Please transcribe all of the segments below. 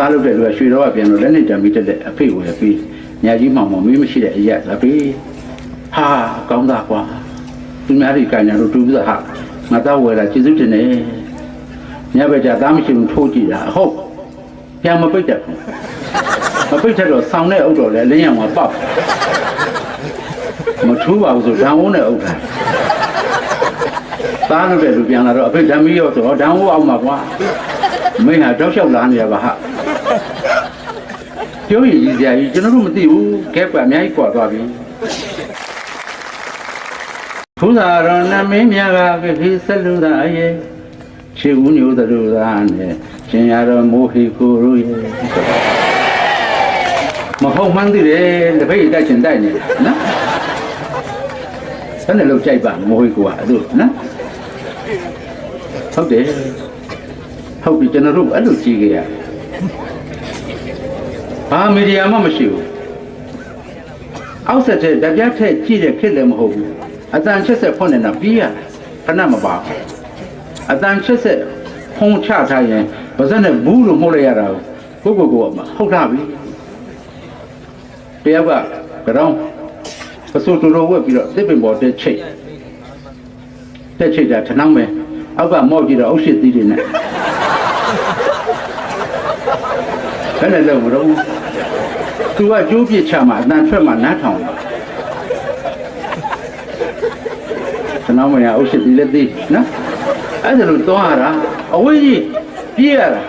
စားလုပ်တဲ့လူကရွှေတော့ကပြန်လို့လက်နဲ့တံပြီးတက်တဲ့အဖေကိုလည်းပြီးညာကြီးမှောင်မောင်မင်းမရှိတဲ့အရက်လာပြီးဟာကောင်းတာကွာသူများတွေကညာလို့တူးပြီးဟာငါတော့ဝယ်လာကျေးဇူးတင်နေညဘက်ကျသားမရှိဘူးထိုးကြည့်တာဟုတ်ပြန်မပိတ်တတ်ဘူးမပိတ်တတ်တော့ဆောင်းတဲ့အုပ်တော်လည်းလင်းရံမှာပေါက်မထူးပါဘူးဆိုဓာန်ဝုန်းနဲ့အုပ်တာသားလို့တဲ့လူပြန်လာတော့အဖေဓာမီရောဆိုတော့ဓာန်ဝုန်းအောင်မှာကွာမင်းဟာတောက်လျှောက်လာနေရပါဟာ ပြောရင်ကြီးစရာကြီးကျွန်တော်တို့မသိဘူးကဲကွာအများကြီးကွာသွားပြီဘုရားတော်နမင်းမြတ်ကခေဆက်လူသာရဲ့ခြေဦးညိုသလူသာနဲ့ရှင်ရတော်မိုးဟီကိုရုရဲ့မဟုတ်မှန်းသိတယ်တပည့်တက်ချင်တိုက်နေနော်ဘယ်နဲ့လောက်ကြိုက်ပါမိုးဟီကိုကအဲ့လိုနော်ဟုတ်တယ်ဟုတ်ပြီကျွန်တော်တို့အဲ့လိုကြည့်ကြရ ဘာမီဒီယာမှမရှိဘူးအောက်ဆက်တဲ့ဓာတ်ပြထက်ကြည့်တဲ့ခက်လည်းမဟုတ်ဘူးအတန်ချက်ဆက်ဖွင့်နေတာပြီးရခဏမပါဘူးအတန်ချက်ဆက်ဖုံးချထားရင်ပါဇက်နဲ့ဘူးလို့မှုတ်လိုက်ရတာကိုကိုကိုကမှဟုတ်တာပြီတယောက်ကကြောင်းပစိုးတူလိုဝက်ပြီးတော့တစ်ပင်ပေါ်တက်ချိတ်တက်ချိတ်တာထနှောင်းမယ်အောက်ကမော့ကြည့်တော့အုတ်ရှိသီးတွေနဲ့ဘယ်နဲ့လုံးမတော့ဘူး သူကကျိုးပြစ်ချမှာအတန်ထွက်မှာနားထောင်တယ်ထနှောင်းမရအုတ်ရှိသီးလည်းသိနော်အဲ့ဒါလို့သွားရတာအဝေးကြီးပြေးရတာ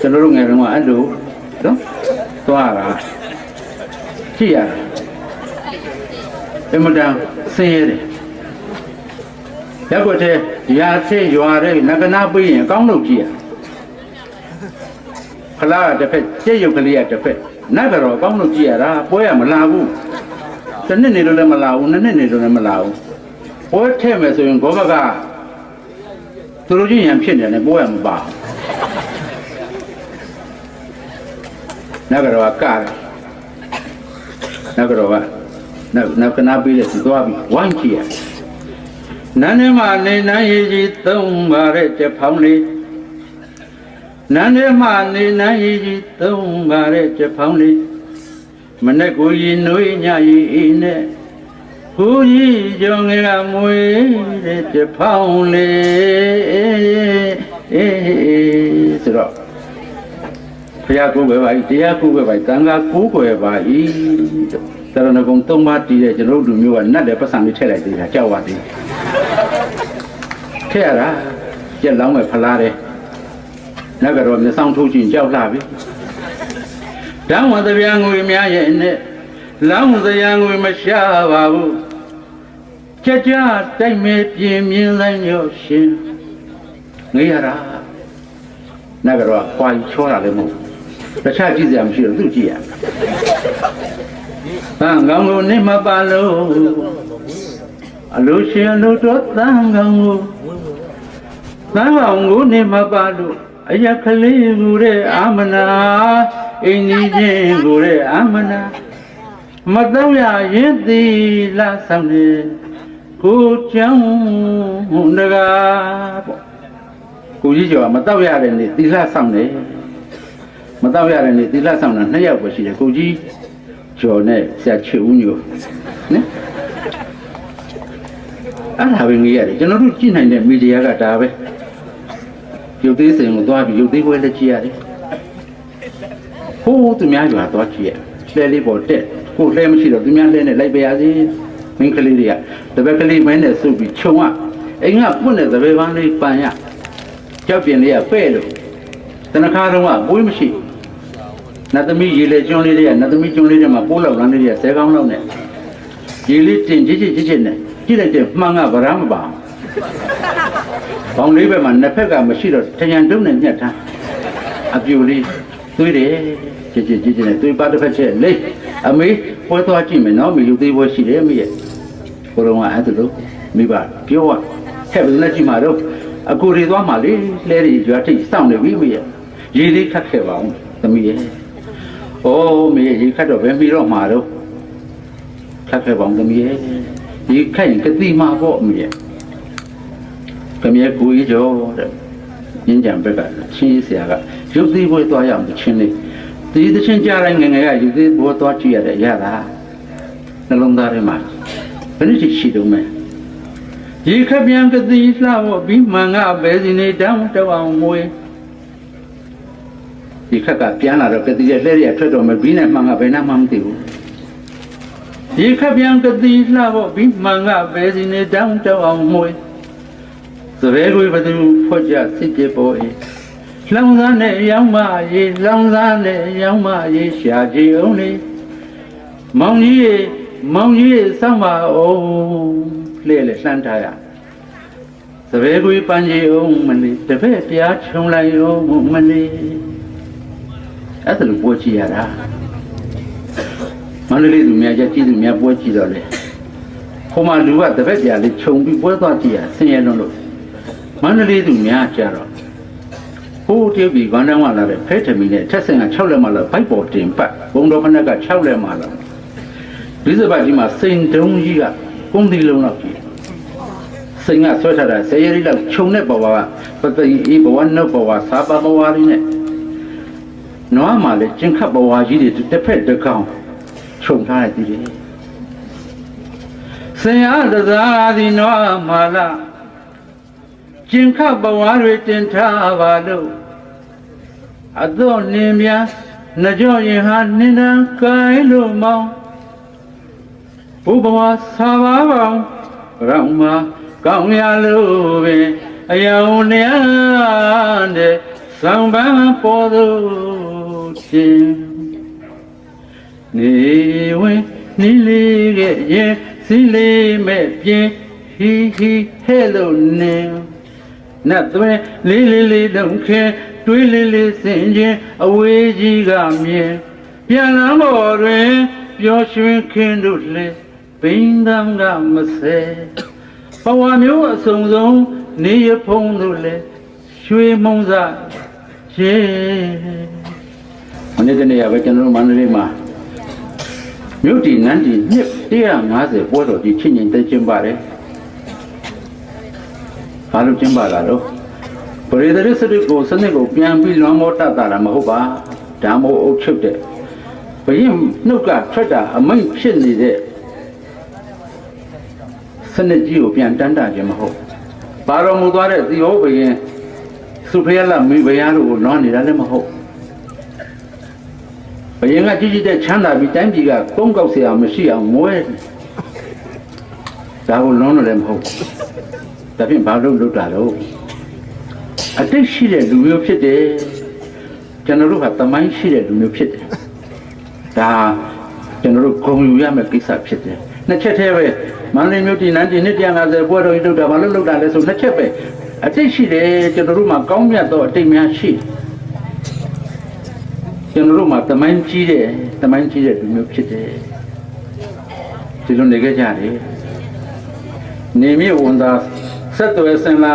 ကျွန်တော်တို့ငယ်တုန်းကအဲ့လိုနော်သွားရတာကြည့်ရတာအမတန်ဆင်းရဲတယ်ရက်ွက်တဲ့ရာဆင်းရွာတဲ့နဂနာပေးရင်အကောင်းလို့ကြည့်ရ ဖလားကတစ်ဖက်ကြက်ရုပ်ကလေးကတစ်ဖက်နတ်ကတော့အကောင်းလို့ကြည့်ရတာပွဲရမလာဘူးတစ်နှစ်နေလို့လည်းမလာဘူးနှစ်နှစ်နေလို့လည်းမလာဘူးပွဲထဲ့မယ်ဆိုရင်ဂောဘကသူတို့ချင်းရံဖြစ်နေတယ်ပွဲရမပါဘူးနတ်ကတော့ကတယ်နတ်ကတော့ကနောက်နောက်ကနာပေးတဲ့သူသွားပြီးဝိုင်းကြည့်ရနန်းထဲမှာနေနန်းရည်ကြီးသုံးပါတဲ့ချက်ဖောင်းလေး နန်းထဲမှာနေနန်းရည်ကြီးသုံးပါတဲ့ချက်ဖောင်းလေးမနဲ့ကိုရင်နွေးညရီအင်းနဲ့ကိုကြီးကြောင့်ငယ်ကမွေတဲ့ချက်ဖောင်းလေးအေးအေးဆိုတော့ဘုရားကိုယ်ပဲပါဤတရားကိုယ်ပဲပါဤသံဃာကိုယ်ပဲပါဤတရဏဂုံသုံးပါးတည်တဲ့ကျွန်တော်တို့လူမျိုးကနတ်တဲ့ပတ်စံလေးထည့်လိုက်သေးတာကြောက်ပါသေးထည့်ရတာကြက်လောင်းမဲ့ဖလားတယ် နတ်ကတော့မျက်စောင်းထိုးချင်းကြောက်လာပြီတန်းဝတဗျာငွေများရဲ့နဲ့လောင်းစရာငွေမရှာပါဘူးကြကြတိုက်မဲ့ပြင်းမြင်းလိုက်ရောရှင်ငေးရတာနတ်ကတော့ခွာချောတာလည်းမဟုတ်ဘူးတခြားကြည့်စရာမရှိတော့သူ့ကြည့်ရတန်ကောင်းကိုနေမပါလို့အလိုရှင်လို့တော့တန်ကောင်းကိုတန်ကောင်းကိုနေမပါလို့ အရက်ကလေးကိုတဲ့အာမနာအင်းကြီးချင်းကိုတဲ့အာမနာမတော့ရရင်သီလဆောင်နေကိုချောင်းတကားပေါ့ကိုကြီးကျော်ကမတော့ရတဲ့နေ့သီလဆောင်နေမတော့ရတဲ့နေ့သီလဆောင်တာနှစ်ယောက်ပဲရှိတယ်ကိုကြီးကျော်နဲ့ဆရာချစ်ဦးညိုနော်အဲ့ဒါပဲငေးရတယ်ကျွန်တော်တို့ကြည့်နိုင်တဲ့မီဒီယာကဒါပဲ ရုပ်သေးစင်ကိုသွားပြီးရုပ်သေးပွဲလက်ကြည့်ရတယ်ဟိုးသူများရွာသွားကြည့်ရလှဲလေးပေါ်တက်ကိုလှဲမရှိတော့သူများလှဲနဲ့လိုက်ပါရစေမင်းကလေးတွေကတပည့်ကလေးမင်းနဲ့စုပ်ပြီးခြုံရအိမ်ကပွင့်တဲ့တပည့်ပန်းလေးပန်ရကြောက်ပြင်းလေးကပဲ့လို့တနခါတော့ကဘွေးမရှိနတ်သမီးရေလေကျွန်းလေးတွေကနတ်သမီးကျွန်းလေးတွေမှာပိုးလောက်လမ်းလေးတွေကဆဲကောင်းလောက်နဲ့ရေလေးတင်ချစ်ချစ်ချစ်ချစ်နဲ့ကြည့်လိုက်တဲ့မှန်ကဗရမ်းမပါ ဘောင်လေးဘက်မှာနှစ်ဖက်ကမရှိတော့ထញ្ញံတုံးနဲ့ညှက်ထားအပြူလေးသွေးတယ်ချစ်ချစ်ချစ်ချစ်နဲ့သွေးပါတစ်ဖက်ချက်လေးအမေပွဲသွားကြည့်မယ်နော်မိလူသေးပွဲရှိတယ်မိရဲ့ကိုတော်ကအဲ့ဒါလို့မိဘပြောရဟဲ့ဘယ်နဲ့ကြည့်မှာတော့အကူတွေသွားမှလေလဲတွေရွာထိတ်စောင့်နေပြီမိရဲ့ရေလေးခတ်ခဲ့ပါအောင်သမီးရဲ့။အိုးမေရေခတ်တော့ဘယ်ပြီးတော့မှာတော့ခတ်ခဲ့ပါအောင်သမီးရဲ့။ရေခတ်ရင်ကတိမှာပေါ့အမေရဲ့။ ခမရဲ့ကိုကြီးကျော်တဲ့။ညင်းကြံဘက်ကချင်းဆရာကရုပ်သေးပွဲသွားရအောင်တချင်းလေးဒီတချင်းကြားတိုင်းငယ်ငယ်ကရုပ်သေးပွဲသွားကြည့်ရတယ်ရတာနှလုံးသားထဲမှာဘယ်နည်းရှိတုံးမဲ့ဒီခပ်ပြန်ကတိလှဖို့ပြီးမှန်ကပဲစီနေတောင်းတောင်းအောင်မွေးဒီခက်ကပြန်လာတော့ကတိရဲ့လက်ရထွက်တော့မပြီးနဲ့မှန်ကဘယ်နှမှမသိဘူးဒီခပ်ပြန်ကတိလှဖို့ပြီးမှန်ကပဲစီနေတောင်းတောင်းအောင်မွေး သဘဲကိုဘသူဖွက်ကြစစ်ကြပေါ်အေးလောင်စားနဲ့ရောင်းမရေးလောင်စားနဲ့ရောင်းမရေးရှာကြည့်အောင်လေမောင်ကြီးရေမောင်ကြီးရေစောင့်ပါအောင်လှဲ့လေလှမ်းထားရသဘဲကိုပန်းကြီးအောင်မလေးတပည့်ပြားခြုံလိုက်အောင်မလေးအဲ့ဒါလိုပွဲကြည့်ရတာမန္တလေးသူများကြကြည့်သူများပွဲကြည့်တော့လေဟိုမှာလူကတပည့်ပြားလေးခြုံပြီးပွဲသွားကြည့်ရဆင်းရဲလုံးလို့ မန္တလေးသူများကြတော့ဟိုးတည်းပြီးဗန်တန်းကလာတဲ့ဖဲထမီနဲ့ထက်ဆင်က6လက်မှလာဘိုက်ပေါ်တင်ပတ်ဘုံတော်ခဏက6လက်မှလာဒီစပတ်ဒီမှာစိန်တုံးကြီးကကုန်းဒီလုံးတော့ကြီးစိန်ကဆွဲထားတာဆယ်ရည်လောက်ခြုံတဲ့ဘဝကပသိအေးဘဝနှုတ်ဘဝစာပါဘဝရင်းနဲ့နွားမှလည်းကျင်ခတ်ဘဝကြီးတွေတစ်ဖက်တစ်ကောင်ခြုံထားရသည်လေဆင်အားတစားသည်နွားမှလား ကျင်ခဘဝတွေတင်ထားပါလို့အတော့နင်းများနှကြောရင်ဟာနင်းတန်းကိုင်းလို့မောင်းဘုဘဝသာပါပေါင်းရောင်မှာကောင်းရလို့ပင်အယောင်နဲ့တဲ့သံပန်းပေါ်သူချင်းနေဝင်နီးလေးရဲ့ရဲ့စီလေးမဲ့ပြင်းဟီဟီဟဲ့လို့နင်း နတ်သွဲလေးလေးလေးတုံခဲတွေးလေးလေးစင်ချင်းအဝေးကြီးကမြင်ပြန်လမ်းပေါ်တွင်ပျော်ရွှင်ခင်းတို့လဲဘိန်းသံကမဆဲဘဝမျိုးအစုံဆုံးနေရဖုံးတို့လဲရွှေမုံစားရေမနေ့တနေ့ကပဲကျွန်တော်တို့မန္တလေးမှာမြို့တီနန်းတီနှစ်150ပွဲတော်ကြီးချင်းချင်းတက်ကျင်းပါတယ် ဘာလို့ကျင်းပါလာတော့ပရိသေရစတိကိုစနစ်ကိုပြန်ပြီးလွန်မောတတ်တာမဟုတ်ပါဓမ္မို့အုပ်ချုပ်တဲ့ဘယင်းနှုတ်ကထွက်တာအမိတ်ဖြစ်နေတဲ့စနစ်ကြီးကိုပြန်တန်းတာခြင်းမဟုတ်ပါတော်မူသွားတဲ့သီဟောဘယင်းစုဖရလမိဘရားတို့ကိုလွန်နေတာလည်းမဟုတ်ဘယင်းကကြည်ကြည်တဲ့ချမ်းသာပြီးတိုင်းပြည်ကကုန်းကောက်เสียအောင်မရှိအောင်မွဲဒါကိုလွန်လို့လည်းမဟုတ်ဘူး ဒါဖြင့်ဘာလို့လုပ်တာတော့အတိတ်ရှိတဲ့လူမျိုးဖြစ်တယ်ကျွန်တော်တို့ကတမိုင်းရှိတဲ့လူမျိုးဖြစ်တယ်ဒါကျွန်တော်တို့ဂုံယူရမယ့်ကိစ္စဖြစ်တယ်နှစ်ချက်တည်းပဲမန္တလေးမြို့တည်နန်းတည်နှစ်150ပွဲတော်ကြီးလုပ်တာဘာလို့လုပ်တာလဲဆိုနှစ်ချက်ပဲအတိတ်ရှိတယ်ကျွန်တော်တို့မှာကောင်းမြတ်သောအတိတ်များရှိကျွန်တော်တို့မှာတမိုင်းကြီးတယ်တမိုင်းကြီးတဲ့လူမျိုးဖြစ်တယ်ဒီလိုနေကြကြတယ်နေမြဝန်သာ ဆက်သွယ်စင်လာ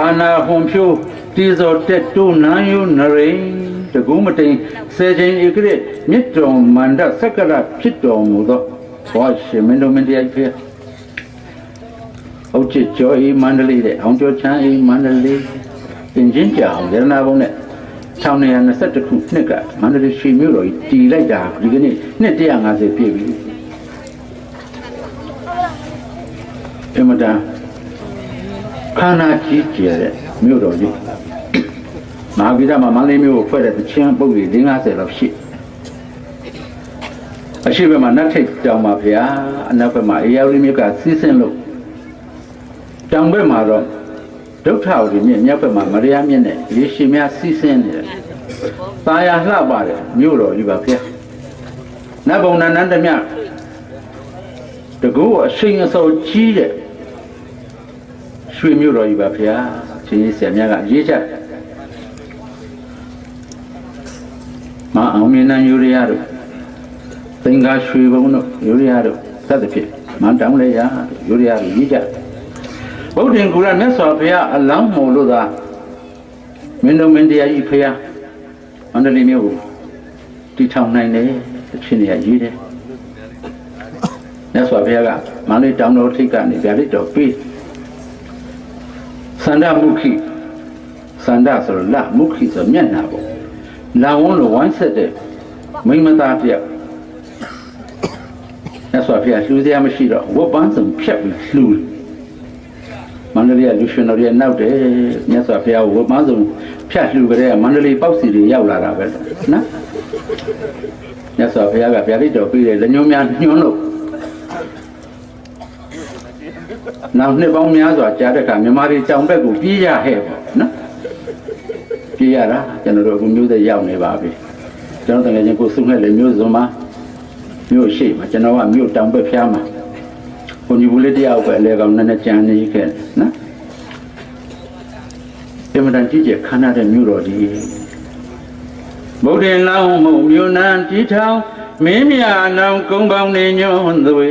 အာနာဟွန်ဖြိုးတီဇော်တက်တူနန်းယုနရိန်တကူမတိန်စေချင်းဧကရမြစ်တော်မန္တစက္ကရဖြစ်တော်မူသောဘောရှင်မင်းတို့မင်းတရားဖေဟုတ်ချစ်ကျော်အေးမန္တလေးတဲ့အောင်ကျော်ချမ်းအေးမန္တလေးတင်ချင်းကြအောင်ရတနာဘုံနဲ့1922ခုနှစ်ကမန္တလေးရွှေမြို့တော်ကြီးတည်လိုက်တာဒီကနေ့နှစ်150ပြည့်ပြီအမတန် ခန္ဓာကြီးကျယ်တဲ့မြို့တော်ကြီးမဟာဗိဒမှာမန္တလေးမြို့ကိုဖွဲ့တဲ့တချင်းပုတ်တွေ50လောက်ရှိအရှိဘက်မှာနတ်ထိတ်တောင်ပါဗျာအနောက်ဘက်မှာအေယာဝတီမြစ်ကစီးဆင်းလို့တောင်ဘက်မှာတော့ဒုက္ခဝတီမြစ်မြောက်ဘက်မှာမရိယာမြစ်နဲ့ရေရှည်များစီးဆင်းနေတယ်။ตาယာလှပါတယ်မြို့တော်ကြီးပါဗျာနတ်ဘုံနန္ဒမြတ်တကူအရှိန်အစောကြီးတဲ့ ရွှေမြို့တော်ကြီးပါဗျာရှင်ကြီးဆရာများကရေးချက်မအောင်မြင်နံယူရရတို့သင်္ကာရွှေဘုံတို့ယူရရတို့သတ်တဲ့ဖြစ်မန်တောင်းလေရယူရရတို့ရေးချက်ဘုဒ္ဓင်ကူရမြတ်စွာဘုရားအလောင်းမို့လို့သာမင်းတို့မင်းတရားကြီးဖရာမန္တလေးမြို့ကိုတည်ထောင်နိုင်တယ်အချင်းတွေကရေးတယ်မြတ်စွာဘုရားကမန္တလေးတောင်တော်ထိပ်ကနေဗျာဒိတ်တော်ပေး သန္ဓမုခိသန္ဓဆိုတော့လမုခိဆိုမျက်နာပေါ့လာဝန်းလိုဝိုင်းဆက်တဲ့မိန်းမသားတယောက်မြတ်စွာဘုရားလှူစရာမရှိတော့ဝတ်ပန်းစုံဖြတ်ပြီးလှူတယ်မန္တလေးကလူရှင်တော်ရဲ့နောက်တယ်မြတ်စွာဘုရားကိုဝတ်ပန်းစုံဖြတ်လှူကြတဲ့မန္တလေးပေါ့စီတွေရောက်လာတာပဲနော်မြတ်စွာဘုရားကဗျာဒိတ်တော်ပြီးတယ်လက်ညှိုးများညှွန်းလို့ နောက်နှစ်ပေါင်းများစွာကြာတဲ့အခါမြမတွေကြောင်ဘက်ကိုပြေးရဟဲ့ပေါ့နော်ပြေးရတာကျွန်တော်တို့အခုမျိုးသက်ရောက်နေပါပြီကျွန်တော်တကယ်ချင်းကိုစုနဲ့လေမျိုးစုံမှာမျိုးရှိမှာကျွန်တော်ကမျိုးတောင်ဘက်ဖျားမှာဘုန်းကြီးဘူးလေးတယောက်ပဲအလေကောင်နဲ့နဲ့ကြံနေခဲ့နော်ပြမတန်ကြည့်ကြခန္ဓာတဲ့မျိုးတော်ဒီဗုဒ္ဓင်လောင်းမှုမျိုးနံတီထောင်မင်းမြနောင်ကုန်းပေါင်းနေညွန်းသွေ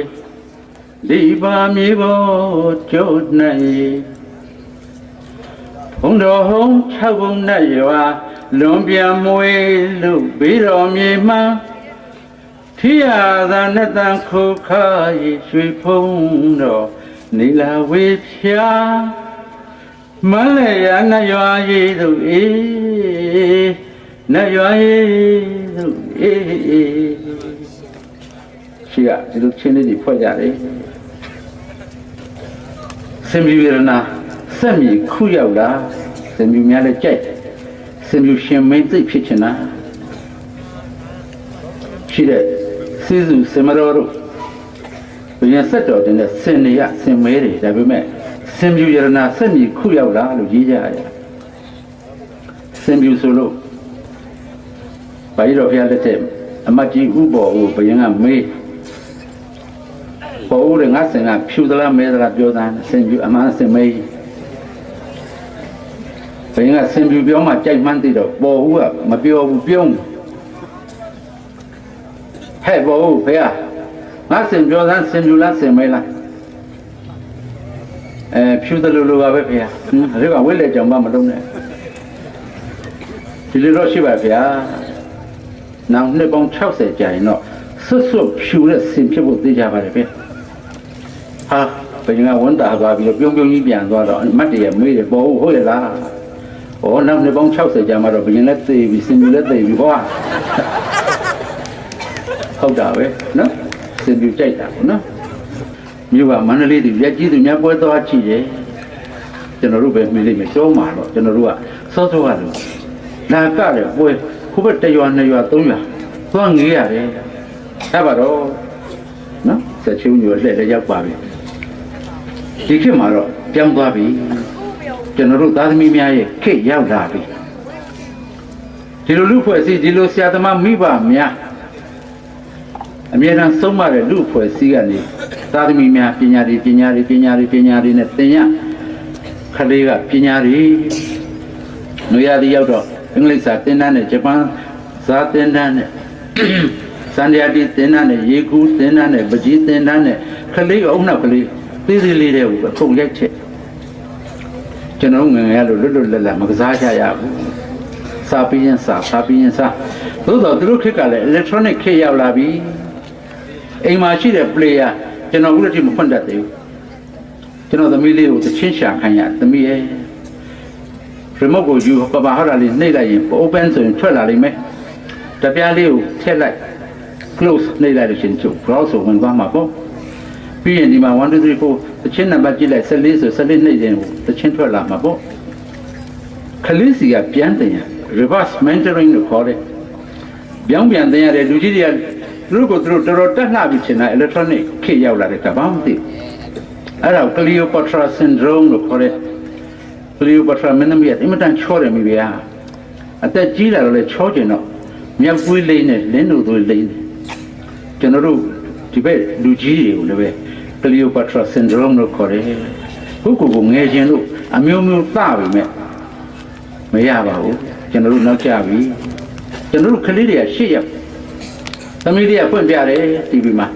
ဒီပါမြေပေါ်ကျိုးနိုင်ဘုံတော်ဟုံး၆ဘုံနဲ့ရွာလွန်ပြန်မွေလို့ပြီးတော်မြေမှန်ထီရသာနဲ့တန်ခုခါရီရွှေဖုံးတော်နီလာဝေဖြာမလဲရနဲ့ရွာရည်သူအေးနဲ့ရွာရည်သူအေးအေးရှိကဒီလိုချင်းလေးတွေဖွဲ့ကြတယ် စင်ပြီးရနာစက်မြီခုရောက်လာစင်မြူများလည်းကြိုက်တယ်စင်မြူရှင်မင်းသိပ်ဖြစ်ချင်တာရှိတဲ့စီစုစင်မတော်တို့ဘုရင်ဆက်တော်တင်တဲ့စင်နေရစင်မဲတွေဒါပေမဲ့စင်မြူရနာစက်မြီခုရောက်လာလို့ရေးကြရတယ်စင်မြူဆိုလို့ဘာကြီးတော်ဖျားလက်ထက်အမတ်ကြီးဥပေါ်ကိုဘုရင်ကမေး ပေါ်ဦးရငါစင်ကဖြူသလားမဲသလားပြောတာစင်ပြူအမှန်စင်မေးဘယ်ကစင်ပြူပြောမှကြိုက်မှန်းသိတော့ပေါ်ဦးကမပြောဘူးပြုံးဟဲ့ပေါ်ဦးဖေကငါစင်ပြောသားစင်ပြူလားစင်မေးလားအဲဖြူတယ်လို့လိုပါပဲဖေဟင်းဒါကဝိလက်ကြောင်မမလုံးနဲ့ဒီလိုတော့ရှိပါဖေနောက်နှစ်ပေါင်း60ကြာရင်တော့ဆွတ်ဆွတ်ဖြူတဲ့စင်ဖြစ်ဖို့သိကြပါတယ်ဖေ ဟာဘယ်ကဝန်တာသွားပြီးတော့ပြုံးပြုံးကြီးပြန်သွားတော့မတ်တရမေးတယ်ပေါ်ဟုတ်ရဲ့လား။ဩနောက်နှစ်ပေါင်း60ကြာမှတော့ဘရင်လက်သေးပြီးစင်ပြူလက်သေးပြီးဟောဟုတ်တာပဲနော်စင်ပြူကြိုက်တာပေါ့နော်မြို့ကမန္တလေးသူရက်ကြီးသူများပွဲသွားကြည့်တယ်ကျွန်တော်တို့ပဲမိလိုက်မယ်ရှောမှာတော့ကျွန်တော်တို့ကစောစောကလို့လာကတယ်ပွဲခုဘက်တရွာနှစ်ရွာသုံးရွာသွားငေးရတယ်အဲ့ပါတော့နော်ဆက်ချုံညိုလှည့်လည်းရောက်ပါပြီ ဒီခေတ်မှာတော့ပြောင်းသွားပြီကျွန်တော်တို့သားသမီးများရဲ့ခေတ်ရောက်လာပြီဒီလိုလူဖွဲ့စည်းဒီလိုဆရာသမားမိဘများအမြဲတမ်းဆုံးမတဲ့လူဖွဲ့စည်းကနေသားသမီးများပညာတွေပညာတွေပညာတွေပညာတွေနဲ့သင်ရခလေးကပညာတွေနွေရသည်ရောက်တော့အင်္ဂလိပ်စာသင်တန်းနဲ့ဂျပန်စာသင်တန်းနဲ့စန္ဒယာတိသင်တန်းနဲ့ရေကူးသင်တန်းနဲ့ပကြီးသင်တန်းနဲ့ခလေးအုံနောက်ကလေး သေးသေးလေးတွေကိုအကုန်ရိုက်ချက်ကျွန်တော်ငယ်ငယ်လို့လွတ်လွတ်လပ်လပ်မကစားကြရဘူးစာပြီးရင်စာစာပြီးရင်စာသို့တော့သူတို့ခေတ်ကလည်း electronic ခေတ်ရောက်လာပြီအိမ်မှာရှိတဲ့ player ကျွန်တော်အခုတည်းမဖွင့်တတ်သေးဘူးကျွန်တော်သမီးလေးကိုသချင်းရှာခိုင်းရသမီးရဲ့ remote ကိုယူပပဟာရလေးနှိပ်လိုက်ရင် open ဆိုရင်ထွက်လာလိမ့်မယ်တပြားလေးကိုထည့်လိုက် close နှိပ်လိုက်လို့ရှင်ချုပ် browse ဆိုဝင်သွားမှာပေါ့ ပြီးရင်ဒီမှာ1 2 3 4သချင်းနံပါတ်ကြည့်လိုက်14ဆို14နှိပ်ရင်သချင်းထွက်လာမှာပေါ့ခလေးစီကပြန်တင်ရ reverse mentoring လို့ခေါ်တယ်ပြောင်းပြန်တင်ရတယ်လူကြီးတွေကသူတို့ကိုသူတို့တော်တော်တက်လှပြီးချင်တာ electronic ခေတ်ရောက်လာတဲ့ကဘာမှမသိဘူးအဲ့ဒါကို Cleopatra syndrome လို့ခေါ်တယ် Cleopatra မင်းသမီးကအင်မတန်ချောတယ်မိဗျာအသက်ကြီးလာတော့လေချောကျင်တော့မြောက်ကွေးလိမ့်နဲ့လင်းတို့သွေးလိမ့်တယ်ကျွန်တော်တို့ဒီဘက်လူကြီးတွေကိုလည်းပဲ Cleopatra syndrome လို့ခေါ်တယ်ခုကိုယ်ကိုငယ်ခြင်းလို့အမျိုးမျိုးသပါမယ်မရပါဘူးကျွန်တော်တို့နောက်ကျပြီကျွန်တော်တို့ကလေးတွေကရှေ့ရောက်သမီးတွေကဖွင့်ပြတယ် TV မှာ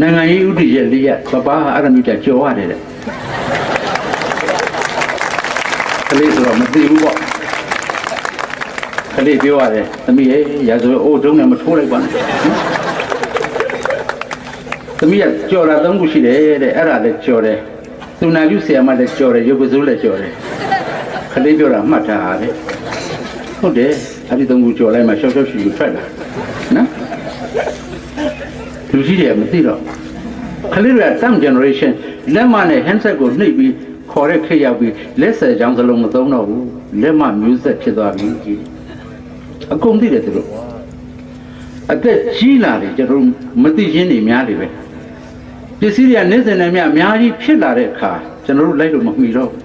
နိုင်ငံရေးဥတီရဲ့လေးရပပအဲ့ဒါမျိုးကြကြော်ရတယ်တဲ့ကလေးဆိုတော့မသိဘူးပေါ့ကလေးပြောရတယ်သမီးရဲ့ရာဇဝတ်အိုးတုံးနဲ့မထိုးလိုက်ပါနဲ့နော် သမီးကကြော်တာသုံးခုရှိတယ်တဲ့အဲ့ဒါလည်းကြော်တယ်သူနာပြုဆရာမလည်းကြော်တယ်ရုပ်ကစိုးလည်းကြော်တယ်ခလေးပြောတာမှတ်ထားရတယ်ဟဟုတ်တယ်အဲ့ဒီသုံးခုကြော်လိုက်မှရှော့ရှော့ရှူရှူထွက်လာနော်လူကြီးတွေကမသိတော့ခလေးတွေက some generation လက်မနဲ့ handset ကိုနှိပ်ပြီးခေါ်တဲ့ခေတ်ရောက်ပြီးလက်ဆက်ချောင်းစလုံးမသုံးတော့ဘူးလက်မမျိုးဆက်ဖြစ်သွားပြီကြီးအကုန်သိတယ်သူတို့အသက်ကြီးလာတယ်ကျွန်တော်တို့မသိချင်းနေများတယ်ပဲ ပစ္စည်းတွေကနေ့စဉ်နဲ့မြအများကြီးဖြစ်လာတဲ့အခါကျွန်တော်တို့လိုက်လို့မမီတော့ဘူး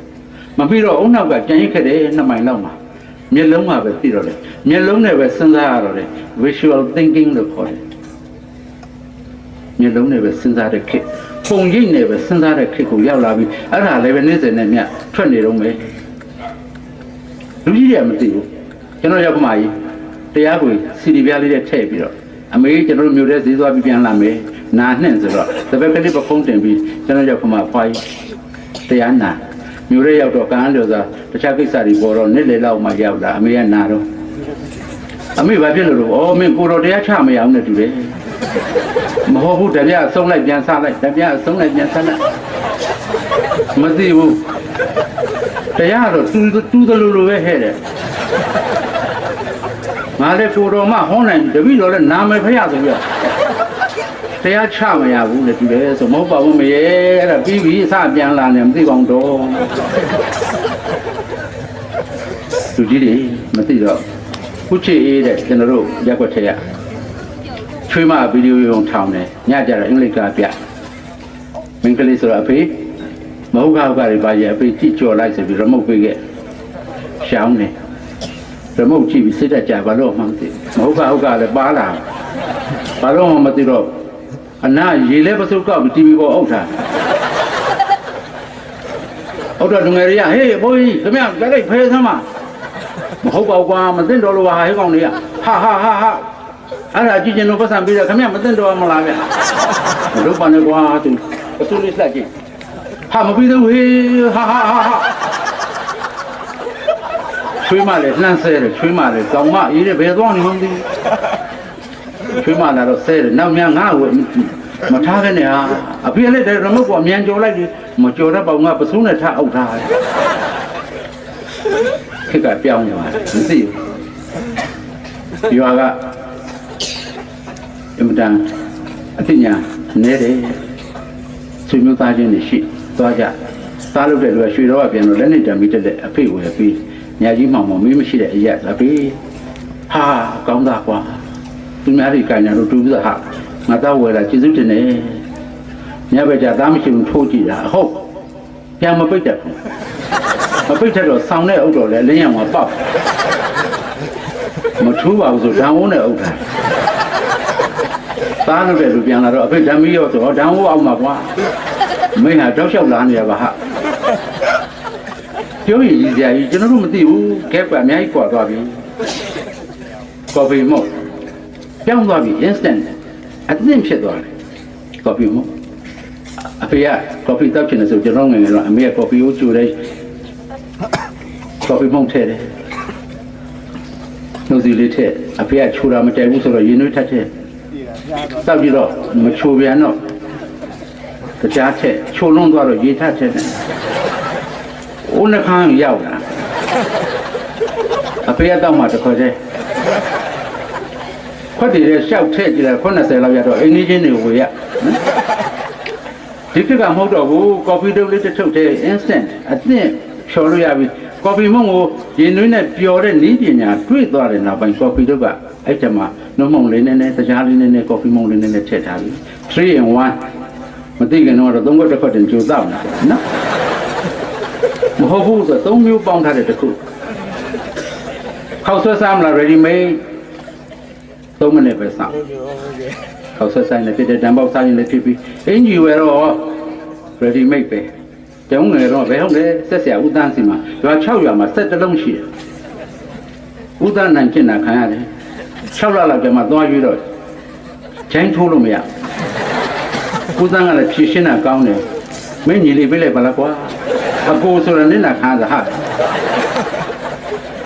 မမီတော့အုံနောက်ကကြံရစ်ခဲ့တယ်နှစ်မိုင်လောက်မှာမျက်လုံးကပဲသိတော့တယ်မျက်လုံးနဲ့ပဲစဉ်းစားရတော့တယ် visual thinking လို့ခေါ်တယ်မျက်လုံးနဲ့ပဲစဉ်းစားတဲ့ခေတ်ပုံရိပ်နဲ့ပဲစဉ်းစားတဲ့ခေတ်ကိုရောက်လာပြီးအဲ့ဒါလည်းပဲနေ့စဉ်နဲ့မြထွက်နေတော့မယ်လူကြီးတွေကမသိဘူးကျွန်တော်ရောက်ခမကြီးတရားကိုစီဒီပြားလေးနဲ့ထည့်ပြီးတော့အမေကျွန်တော်တို့မြို့ထဲဈေးသွားပြီးပြန်လာမယ် နာနှင့်ဆိုတော့တပည့်ကလေးပခုံးတင်ပြီးကျွန်တော်ရောက်ခမဖွားကြီးတရားနာမြို့ထဲရောက်တော့ကံလျော်စွာတခြားကိစ္စတွေပေါ်တော့နေ့လေလောက်မှရောက်လာအမေကနာတော့အမေဘာဖြစ်လို့လို့ဩမင်းကိုတော်တရားချမရအောင်နဲ့တူတယ်မဟုတ်ဘူးတပြအဆုံးလိုက်ပြန်စားလိုက်တပြအဆုံးလိုက်ပြန်စားလိုက်မသိဘူးတရားတော့တူတူသလိုလိုပဲဟဲ့တဲ့ငါလည်းကိုတော်မှဟောနိုင်တပည့်တော်လည်းနာမည်ဖရဆိုပြီး တော့တရားချမရဘူးလေတူတယ်ဆိုမဟုတ်ပါဘူးမရေအဲ့ဒါပြီးပြီအစပြန်လာတယ်မသိကောင်တော့သူကြီးတွေမသိတော့ခုချစ်အေးတဲ့ကျွန်တော်တို့ရက်ွက်ထက်ရချွေးမဗီဒီယိုရုံထောင်တယ်ညကြတော့အင်္ဂလိပ်ကပြမင်္ဂလိပ်ဆိုတော့အဖေမဟုတ်ကောက်ကတွေပါရဲ့အဖေကြည့်ကြော်လိုက်ဆိုပြီးရမုတ်ပေးခဲ့ရှောင်းတယ်ရမုတ်ကြည့်ပြီးစိတ်တက်ကြဘာလို့မှမသိမဟုတ်ကောက်ကလည်းပါလာဘာလို့မှမသိတော့ အနာရေလဲပစုတ်ကောက်ပြီးတီဗီပေါ်အုပ်ထားအုပ်တော့လူငယ်တွေကဟေးဘိုးကြီးခင်ဗျလက်လိုက်ဖဲသမ်းပါမဟုတ်ပါဘူးကွာမသိတော့လို့ပါဟဲ့ကောင်တွေကဟာဟာဟာဟာအဲ့ဒါကြည့်ကျင်တော့ပတ်စံပြီးတော့ခင်ဗျမသိတော့မလားဗျမလုပ်ပါနဲ့ကွာသူပစုလေးစက်ကြည့်ဟာမပြီးသေးဘူးဟေးဟာဟာဟာဟာချွေးမလည်းလှမ်းဆဲတယ်ချွေးမလည်းကောင်းမအေးတယ်ဘယ်သွားနေမှမသိဘူး ချွေးမလာတော့ဆဲတယ်နောက်များငါ့ကိုမထားခဲ့နဲ့ဟာအဖေလည်းရမုတ်ကအမြန်ကြော်လိုက်တယ်မကြော်တဲ့ပေါင်ကပစုနဲ့ထားအောက်ထားတယ်ခက်ကပြောင်းသွားတယ်မသိဘူးရွာကအင်မတန်အသိညာနဲတယ်ဆွေမျိုးသားချင်းတွေရှိသွားကြစားလို့တဲ့လူကရွှေတော့ပြန်တော့လက်နဲ့တံပြီးတက်တဲ့အဖေဝယ်ပြီးညာကြီးမှောင်မမေးမရှိတဲ့အရက်လာပြီးဟာကောင်းတာကွာ သူများတွေကညာတို့တူပြီးတော့ဟာငါတော့ဝယ်တာကျေးဇူးတင်တယ်ညဘက်ကျသားမရှိဘူးထိုးကြည့်တာဟုတ်ပြန်မပိတ်တတ်ဘူးမပိတ်တတ်တော့ဆောင်းတဲ့အုပ်တော်လဲလင်းရံမှာပေါက်မထူးပါဘူးဆိုဓာန်ဝုန်းနဲ့အုပ်တာသားလို့တဲ့လူပြန်လာတော့အဖေဓာမီရောဆိုတော့ဓာန်ဝုန်းအောင်မှာကွာမင်းဟာတောက်လျှောက်လာနေရပါဟာပြောရင်ကြီးစရာကြီးကျွန်တော်တို့မသိဘူးကဲကအများကြီးကွာသွားပြီကော်ဖီမော့ ပြောင်းသွားပြီ instant အသင့်ဖြစ်သွားတယ်ကော်ဖီမော့အဖေကကော်ဖီတောက်ချင်တယ်ဆိုကျွန်တော်ငယ်ငယ်တော့အမေကကော်ဖီကိုကျူတယ်ကော်ဖီမော့ထည့်တယ်နှုတ်စီလေးထည့်အဖေကချိုတာမကြိုက်ဘူးဆိုတော့ရင်နှွေးထက်ထည့်တောက်ကြည့်တော့မချိုပြန်တော့တရားထက်ချိုလွန်းသွားတော့ရေထက်ထည့်တယ်ဦးနှခမ်းရောက်လာအဖေကတော့မှတစ်ခွက်တည်း ခွက်တည်တဲ့ရှောက်ထည့်ကြည့်လိုက်90လောက်ရတော့အင်းကြီးချင်းတွေဝေရနော်ဒီကကမဟုတ်တော့ဘူးကော်ဖီတုပ်လေးတစ်ထုပ်တည်း instant အသင့်ဖြော်လို့ရပြီကော်ဖီမုံကိုရင်သွင်းနဲ့ပျော်တဲ့နည်းပညာတွေ့သွားတဲ့နောက်ပိုင်းကော်ဖီတုပ်ကအဲ့တမှာနှုတ်မုံလေးနဲ့နဲ့တရားလေးနဲ့နဲ့ကော်ဖီမုံလေးနဲ့နဲ့ထည့်ထားပြီ3 in 1မသိခင်တော့သုံးခွက်တစ်ခွက်တင်ကြိုတော့နော်မဟုတ်ဘူးဆိုသုံးမျိုးပေါင်းထားတဲ့တစ်ခုခောက်ဆွဲစားမလား ready made 3မိနစ်ပဲစောင့်ခောက်ဆွဲဆိုင်နဲ့ဖြစ်တဲ့တံပေါက်စားရင်လည်းဖြစ်ပြီးအင်ဂျီဝယ်တော့ ready made ပဲတုံးငယ်တော့ဘယ်ဟုတ်လဲဆက်ဆရာဦးတန်းစီမှာရွာ6ရွာမှာ7လုံးရှိတယ်ဦးတန်းနိုင်ကျင်တာခံရတယ်6လလောက်ကျမှသွားရွေးတော့ချိုင်းထိုးလို့မရဦးတန်းကလည်းဖြည့်ရှင်းတာကောင်းတယ်မင်းညီလေးပြလိုက်ပါလားကွာအကိုဆိုရနေတာခါစားဟာ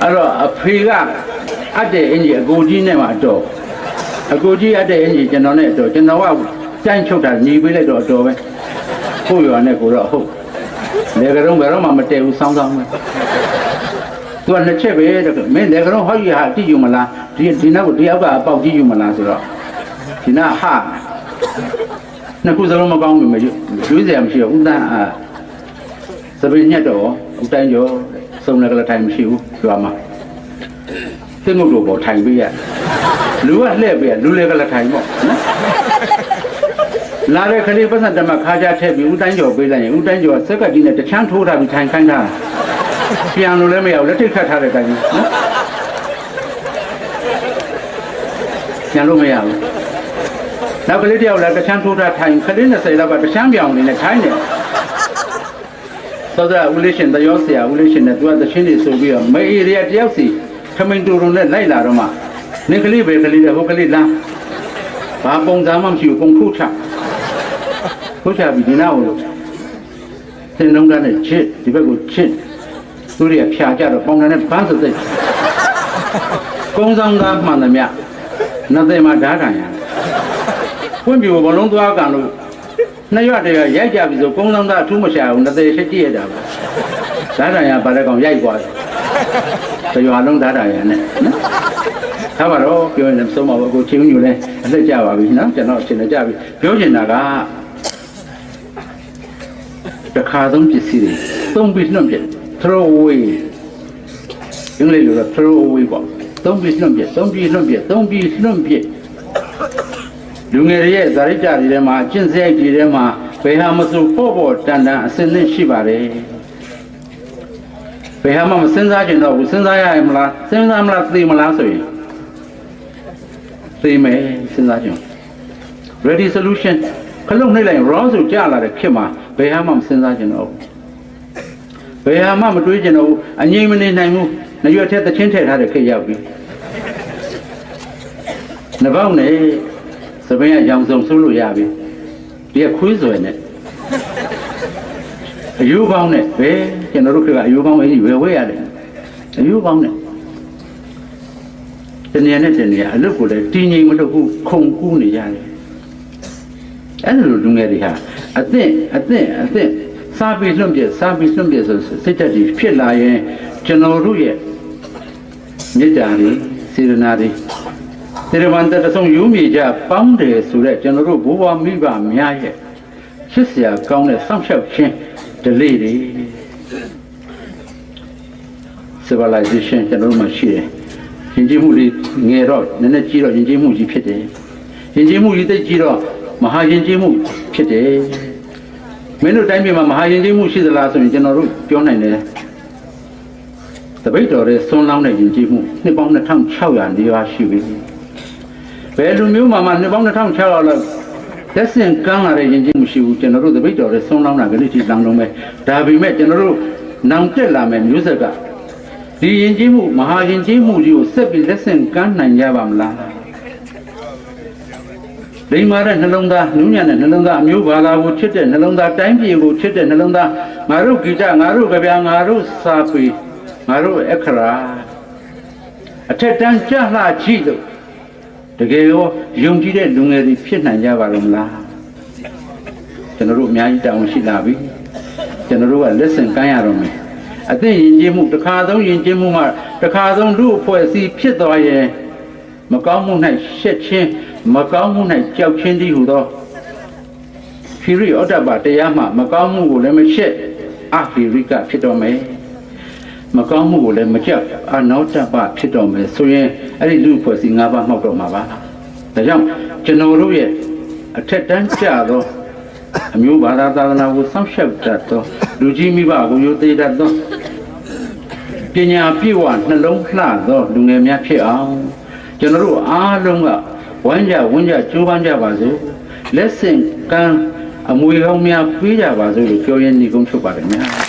အဲ့တော့အဖေကအတ်တဲ့အင်ကြီးအကိုကြီးနဲ့မှအတော် အကိုကြီးအတ်တဲ့အင်ကြီးကျွန်တော်နဲ့အတော်ကျွန်တော်ကကြိုင်းချုပ်တာညီပေးလိုက်တော့အတော်ပဲကိုရွာနဲ့ကိုတော့ဟုတ်လေကရုံးဘယ်တော့မှမတည့်ဘူးစောင်းစောင်းပဲသူကနှစ်ချက်ပဲတဲ့မင်းလည်းကတော့ဟောကြီးဟာတိယူမလားဒီဒီနောက်ကိုတယောက်ကအပေါက်ကြည့်ယူမလားဆိုတော့ဒီနာဟာနှစ်ခုစလုံးမကောင်းဘူးမယူယူစရာမရှိဘူးဥဒ္ဒအာစပိညက်တော့ဥတိုင်းကျော်စုံလည်းကလည်းထိုင်မရှိဘူးကျွာမှာသင်္ကုတ်တို့ပေါ်ထိုင်ပေးရ လူကလှည့်ပေးရလူလည်းကလည်းထိုင်ပေါ့နော်လာတဲ့ခလေးပတ်စံတမခါကြထည့်ပြီးဥတိုင်းကျော်ပေးလိုက်ရင်ဥတိုင်းကျော်စက်ကကြီးနဲ့တချမ်းထိုးထားပြီးထိုင်ခိုင်းတာပြန်လို့လည်းမရဘူးလက်ထိတ်ခတ်ထားတဲ့တိုင်းနော်ပြန်လို့မရဘူးနောက်ကလေးတယောက်လည်းတချမ်းထိုးထားထိုင်ခလေး20လောက်ကတချမ်းပြောင်နေနဲ့ထိုင်နေသောသားဦးလေးရှင်တရောဆရာဦးလေးရှင်နဲ့သူကတချင်းတွေဆိုပြီးတော့မေအေရီယာတယောက်စီခမိန်တူရုံနဲ့လိုက်လာတော့မှ နေကလေးပဲကလေးတဲ့ဟိုကလေးလားဘာပုံစံမှမရှိဘူးပုံခုချခုချပြီးဒီနောက်ကိုသင်လုံးကနဲ့ချစ်ဒီဘက်ကိုချစ်သူတွေကဖြာကြတော့ပေါင်တယ်နဲ့ပန်းစသိကုန်းဆောင်သားမှန်သမျှနှစ်သိမ်းမှာဓာတ်ခံရတယ်ပွင့်ပြူဘလုံးသွားကန်လို့နှစ်ရွက်တည်းရိုက်ကြပြီဆိုကုန်းဆောင်သားအထူးမရှာဘူးနှစ်သိရှိကြည့်ရတာပဲဓာတ်ခံရပါတဲ့ကောင်ရိုက်သွားတယ်တရွာလုံးဓာတ်ခံရနဲ့နော် ထားပါတော့ပြောရင်လည်းဆုံးပါဘူးကိုချင်းညူလဲအသက်ကြပါပြီနော်ကျွန်တော်အချိန်နဲ့ကြပြီပြောချင်တာကတစ်ခါသုံးပစ္စည်းတွေသုံးပြီးနှုတ်ပြ throw away အင်္ဂလိပ်လိုတော့ throw away ပေါ့သုံးပြီးနှုတ်ပြသုံးပြီးနှုတ်ပြသုံးပြီးနှုတ်ပြလူငယ်တွေရဲ့ဇာတိကြတွေထဲမှာအကျင့်စရိုက်တွေထဲမှာဘယ်ဟာမဆိုပေါ့ပေါ့တန်တန်အစင်းသင့်ရှိပါတယ်ဘယ်ဟာမှမစဉ်းစားကြတော့ဘူးစဉ်းစားရရင်မလားစဉ်းစားမလားသိမလားဆိုရင် သိမယ်စဉ်းစားကြည့် ready solution ခလုံးနှိမ့်လိုက် wrong ဆိုကြလာတဲ့ခေတ်မှာဘယ်ဟာမှမစဉ်းစားကြတော့ဘူးဘယ်ဟာမှမတွေးကြတော့ဘူးအငြိမ်မနေနိုင်ဘူးနှရွက်ထက်သချင်းထည့်ထားတဲ့ခေတ်ရောက်ပြီနှပေါက်နဲ့သပင်းကရောင်စုံဆိုးလို့ရပြီဒီကခွေးစွယ်နဲ့အယူကောင်းနဲ့ဘယ်ကျွန်တော်တို့ကအယူကောင်းကြီးဝယ်ဝဲရတယ်အယူကောင်းနဲ့ တနေရာနဲ့တနေရာအလုပ်ကိုလည်းတင်းငိမ်မလုပ်ဘူးခုန်ကူးနေရတယ်အဲ့လိုလူငယ်တွေဟာအသင့်အသင့်အသင့်စားပြီးလွန့်ပြစားပြီးလွန့်ပြဆိုစိတ်ဓာတ်ကြီးဖြစ်လာရင်ကျွန်တော်တို့ရဲ့မေတ္တာတွေစေရနာတွေစေရမန်တတဆုံးယူမိကြပေါင်းတယ်ဆိုတော့ကျွန်တော်တို့ဘိုးဘွားမိဘများရဲ့ချစ်စရာကောင်းတဲ့စောင့်ရှောက်ခြင်းဓလေ့တွေ civilization ကျွန်တော်တို့မှာရှိတယ် ယဉ်ကျေးမှုတွေငယ်တော့နည်းနည်းကြီးတော့ယဉ်ကျေးမှုကြီးဖြစ်တယ်ယဉ်ကျေးမှုကြီးသိကြီးတော့မဟာယဉ်ကျေးမှုဖြစ်တယ်မင်းတို့တိုင်းပြည်မှာမဟာယဉ်ကျေးမှုရှိသလားဆိုရင်ကျွန်တော်တို့ပြောနိုင်တယ်တပိတ်တော်ရဲ့ဆွန်းလောင်းတဲ့ယဉ်ကျေးမှုနှစ်ပေါင်း2600နီးပါးရှိပြီဘယ်လူမျိုးမှာမှနှစ်ပေါင်း2600လောက်လက်ဆင့်ကမ်းလာတဲ့ယဉ်ကျေးမှုရှိဘူးကျွန်တော်တို့တပိတ်တော်ရဲ့ဆွန်းလောင်းတာကလေးထိလောင်းလုံးပဲဒါပေမဲ့ကျွန်တော်တို့နောင်တက်လာမယ်မျိုးဆက်က ဒီယဉ်ကျေးမှုမဟာယဉ်ကျေးမှုကြီးကိုဆက်ပြီးလက်ဆင့်ကမ်းနိုင်ကြပါမလားလိမ္မာတဲ့နှလုံးသားနူးညံ့တဲ့နှလုံးသားအမျိုးဘာသာကိုချစ်တဲ့နှလုံးသားတိုင်းပြည်ကိုချစ်တဲ့နှလုံးသားငါတို့ဂီတငါတို့ကြပြငါတို့စာပေငါတို့အခရာအထက်တန်းကြလှကြည့်လို့တကယ်ရောယုံကြည်တဲ့လူငယ်တွေဖြစ်နိုင်ကြပါလို့မလားကျွန်တော်တို့အများကြီးတောင်းရှိလာပြီကျွန်တော်တို့ကလက်ဆင့်ကမ်းရတော့မယ် အသိယဉ်ကျေးမှုတစ်ခါသုံးယဉ်ကျေးမှုမှတစ်ခါသုံးလူအဖွဲ့အစည်းဖြစ်သွားရင်မကောင်းမှု၌ရှက်ချင်းမကောင်းမှု၌ကြောက်ချင်းတည်းဟူသောခိရိဩတ္တပတရားမှမကောင်းမှုကိုလည်းမရှက်အခိရိကဖြစ်တော်မယ်မကောင်းမှုကိုလည်းမကြောက်အနောတ္တပဖြစ်တော်မယ်ဆိုရင်အဲ့ဒီလူအဖွဲ့အစည်း၅ပါးမှောက်တော့မှာပါဒါကြောင့်ကျွန်တော်တို့ရဲ့အထက်တန်းကြသော အမျိုးဘာသာသာသနာကိုစောင့်ရှောက်တတ်သောလူကြီးမိဘကိုယိုသေးတတ်သောပညာပြည့်ဝနှလုံးလှသောလူငယ်များဖြစ်အောင်ကျွန်တော်တို့အားလုံးကဝမ်းကြဝန်းကြကြိုးပမ်းကြပါစို့လက်ဆင့်ကမ်းအမွေကောင်းများပေးကြပါစို့လို့ပြောရင်းညီကုန်းချုပ်ပါတယ်များ